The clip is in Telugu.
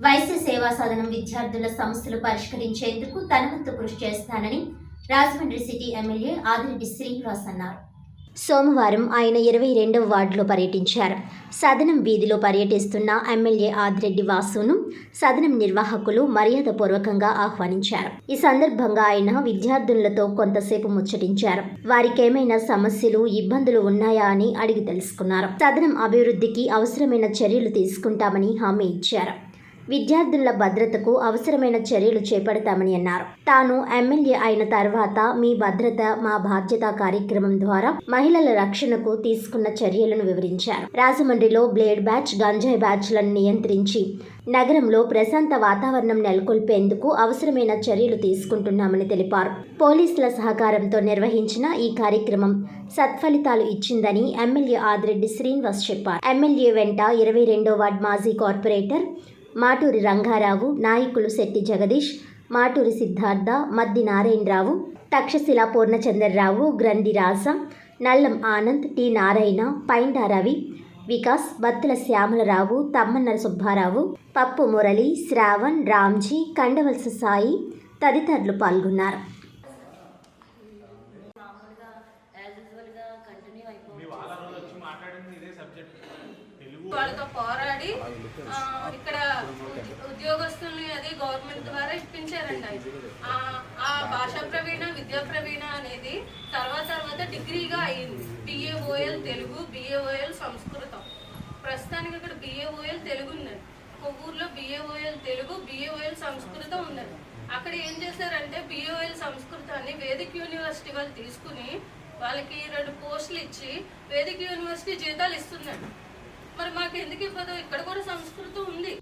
వైశ్య సేవా సదనం విద్యార్థుల సమస్యలు పరిష్కరించేందుకు తనవంతు కృషి చేస్తానని రాజమండ్రి సిటీ ఎమ్మెల్యే ఆదిరెడ్డి శ్రీనివాస్ అన్నారు. సోమవారం ఆయన ఇరవై రెండవ వార్డులో పర్యటించారు. సదనం వీధిలో పర్యటిస్తున్న ఎమ్మెల్యే ఆదిరెడ్డి వాసును సదనం నిర్వాహకులు మర్యాదపూర్వకంగా ఆహ్వానించారు. ఈ సందర్భంగా ఆయన విద్యార్థులతో కొంతసేపు ముచ్చటించారు. వారికేమైనా సమస్యలు ఇబ్బందులు ఉన్నాయా అని అడిగి తెలుసుకున్నారు. సదనం అభివృద్ధికి అవసరమైన చర్యలు తీసుకుంటామని హామీ ఇచ్చారు. విద్యార్థుల భద్రతకు అవసరమైన చర్యలు చేపడతామని అన్నారు. తాను ఎమ్మెల్యే అయిన తర్వాత మీ భద్రత మా బాధ్యత కార్యక్రమం ద్వారా మహిళల రక్షణకు తీసుకున్న చర్యలను వివరించారు. రాజమండ్రిలో బ్లేడ్ బ్యాచ్ గంజాయి బ్యాచ్లను నియంత్రించి నగరంలో ప్రశాంత వాతావరణం నెలకొల్పేందుకు అవసరమైన చర్యలు తీసుకుంటున్నామని తెలిపారు. పోలీసుల సహకారంతో నిర్వహించిన ఈ కార్యక్రమం సత్ఫలితాలు ఇచ్చిందని ఎమ్మెల్యే ఆదిరెడ్డి శ్రీనివాస్ చెప్పారు. ఎమ్మెల్యే వెంట ఇరవై రెండో వార్డ్ మాజీ కార్పొరేటర్ మాటూరి రంగారావు నాయకులు శెట్టి జగదీష్ మాటూరి సిద్ధార్థ మద్ది నారాయణరావు తక్షశిల పూర్ణచంద్రరావు గ్రంథి రాజ నల్లం ఆనంద్ టి నారాయణ పైండా రవి వికాస్ బత్తుల శ్యామలరావు తమ్మన్న సుబ్బారావు పప్పు మురళి శ్రావణ్ రామ్జీ కండవలస సాయి తదితరులు పాల్గొన్నారు. మామూలుగా యాజ్ యూజువల్గా కంటిన్యూ అయిపోతుంది వాళ్ళతో పోరాడి ఇక్కడ ఉద్య- ఉద్యోగస్తుల్ని అది గవర్నమెంట్ ద్వారా ఇప్పించారండి అది. ఆ భాషా ప్రవీణ విద్యా ప్రవీణ అనేది తర్వాత తర్వాత డిగ్రీగా అయింది. బిఏఓఎల్ తెలుగు బిఏఓఎల్ సంస్కృతం. ప్రస్తుతానికి ఇక్కడ బిఏఓఎల్ తెలుగు ఉందండి కొవ్వూరులో బిఏఓఎల్ తెలుగు బిఏఓఎల్ సంస్కృతం ఉందండి అక్కడ ఏం చేశారంటే బిఏఓఎల్ సంస్కృతాన్ని వేదిక యూనివర్సిటీ వాళ్ళు తీసుకుని వాళ్ళకి రెండు పోస్టులు ఇచ్చి వేదిక యూనివర్సిటీ జీతాలు ఇస్తుందండి మరి మాకు ఎందుకు ఇవ్వదు? ఇక్కడ కూడా సంస్కృతం ఉంది.